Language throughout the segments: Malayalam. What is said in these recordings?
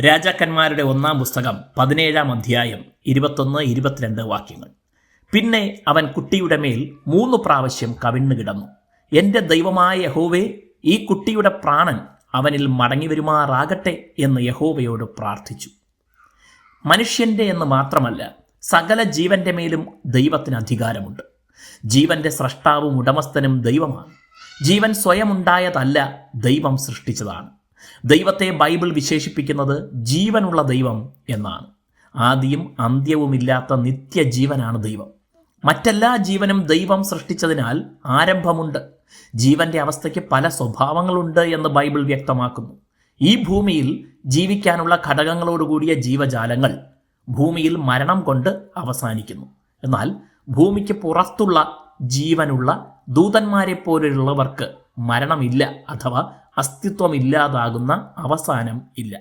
രാജാക്കന്മാരുടെ ഒന്നാം പുസ്തകം പതിനേഴാം അധ്യായം ഇരുപത്തൊന്ന് ഇരുപത്തിരണ്ട് വാക്യങ്ങൾ. പിന്നെ അവൻ കുട്ടിയുടെ മേൽ മൂന്ന് പ്രാവശ്യം കവിണ്ണു കിടന്നു. എന്റെ ദൈവമായ യഹോവേ ഈ കുട്ടിയുടെ പ്രാണൻ അവനിൽ മടങ്ങി വരുമാറാകട്ടെ എന്ന് യഹോവയോട് പ്രാർത്ഥിച്ചു. മനുഷ്യന്റെ എന്ന് മാത്രമല്ല സകല ജീവന്റെ മേലും ദൈവത്തിന് അധികാരമുണ്ട്. ജീവന്റെ സ്രഷ്ടാവും ഉടമസ്ഥനും ദൈവമാണ്. ജീവൻ സ്വയം ഉണ്ടായതല്ല ദൈവം സൃഷ്ടിച്ചതാണ്. ദൈവത്തെ ബൈബിൾ വിശേഷിപ്പിക്കുന്നത് ജീവനുള്ള ദൈവം എന്നാണ്. ആദ്യം അന്ത്യവുമില്ലാത്ത നിത്യജീവനാണ് ദൈവം. മറ്റെല്ലാ ജീവനും ദൈവം സൃഷ്ടിച്ചതിനാൽ ആരംഭമുണ്ട്. ജീവന്റെ അവസ്ഥയ്ക്ക് പല സ്വഭാവങ്ങളുണ്ട് എന്ന് ബൈബിൾ വ്യക്തമാക്കുന്നു. ഈ ഭൂമിയിൽ ജീവിക്കാനുള്ള ഘടകങ്ങളോടുകൂടിയ ജീവജാലങ്ങൾ ഭൂമിയിൽ മരണം കൊണ്ട് അവസാനിക്കുന്നു. എന്നാൽ ഭൂമിക്ക് പുറത്തുള്ള ജീവനുള്ള ദൂതന്മാരെ പോലെയുള്ളവർക്ക് മരണമില്ല അഥവാ അസ്തിത്വമില്ലാതാകുന്ന അവസാനം ഇല്ല.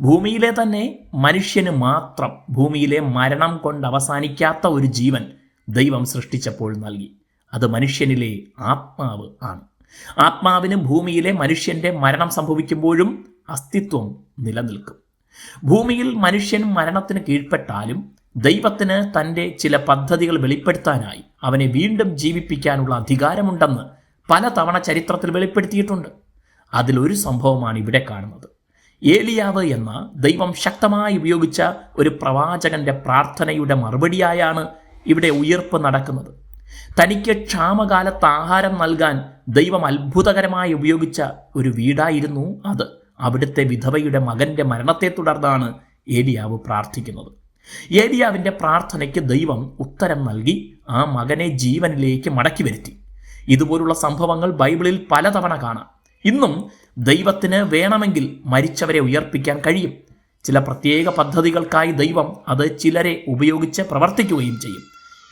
ഭൂമിയിലെ തന്നെ മനുഷ്യന് മാത്രം ഭൂമിയിലെ മരണം കൊണ്ട് അവസാനിക്കാത്ത ഒരു ജീവൻ ദൈവം സൃഷ്ടിച്ചപ്പോൾ നൽകി. അത് മനുഷ്യനിലെ ആത്മാവ് ആണ്. ആത്മാവിന് ഭൂമിയിലെ മനുഷ്യന്റെ മരണം സംഭവിക്കുമ്പോഴും അസ്തിത്വം നിലനിൽക്കും. ഭൂമിയിൽ മനുഷ്യൻ മരണത്തിന് കീഴ്പ്പെട്ടാലും ദൈവത്തിന് തന്റെ ചില പദ്ധതികൾ വെളിപ്പെടുത്താനായി അവനെ വീണ്ടും ജീവിപ്പിക്കാനുള്ള അധികാരമുണ്ടെന്ന് പലതവണ ചരിത്രത്തിൽ വെളിപ്പെടുത്തിയിട്ടുണ്ട്. അതിലൊരു സംഭവമാണ് ഇവിടെ കാണുന്നത്. ഏലിയാവ് എന്ന ദൈവം ശക്തമായി ഉപയോഗിച്ച ഒരു പ്രവാചകന്റെ പ്രാർത്ഥനയുടെ മറുപടിയായാണ് ഇവിടെ ഉയർപ്പ് നടക്കുന്നത്. തനിക്ക് ക്ഷാമകാലത്ത് ആഹാരം നൽകാൻ ദൈവം അത്ഭുതകരമായി ഉപയോഗിച്ച ഒരു വീടായിരുന്നു അത്. അവിടുത്തെ വിധവയുടെ മകന്റെ മരണത്തെ തുടർന്നാണ് ഏലിയാവ് പ്രാർത്ഥിക്കുന്നത്. ഏലിയാവിന്റെ പ്രാർത്ഥനയ്ക്ക് ദൈവം ഉത്തരം നൽകി ആ മകനെ ജീവനിലേക്ക് മടക്കി വരുത്തി. ഇതുപോലുള്ള സംഭവങ്ങൾ ബൈബിളിൽ പലതവണ കാണാം. ഇന്നും ദൈവത്തിന് വേണമെങ്കിൽ മരിച്ചവരെ ഉയർപ്പിക്കാൻ കഴിയും. ചില പ്രത്യേക പദ്ധതികൾക്കായി ദൈവം അത് ചിലരെ ഉപയോഗിച്ച് പ്രവർത്തിക്കുകയും ചെയ്യും.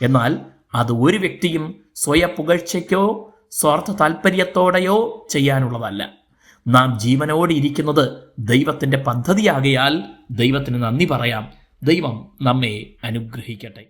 എന്നാൽ അത് ഒരു വ്യക്തിയും സ്വയപുകഴ്ചയ്ക്കോ സ്വാർത്ഥ താല്പര്യത്തോടെയോ ചെയ്യാനുള്ളതല്ല. നാം ജീവനോടെ ഇരിക്കുന്നത് ദൈവത്തിന്റെ പദ്ധതിയാകയാൽ ദൈവത്തിന് നന്ദി പറയാം. ദൈവം നമ്മെ അനുഗ്രഹിക്കട്ടെ.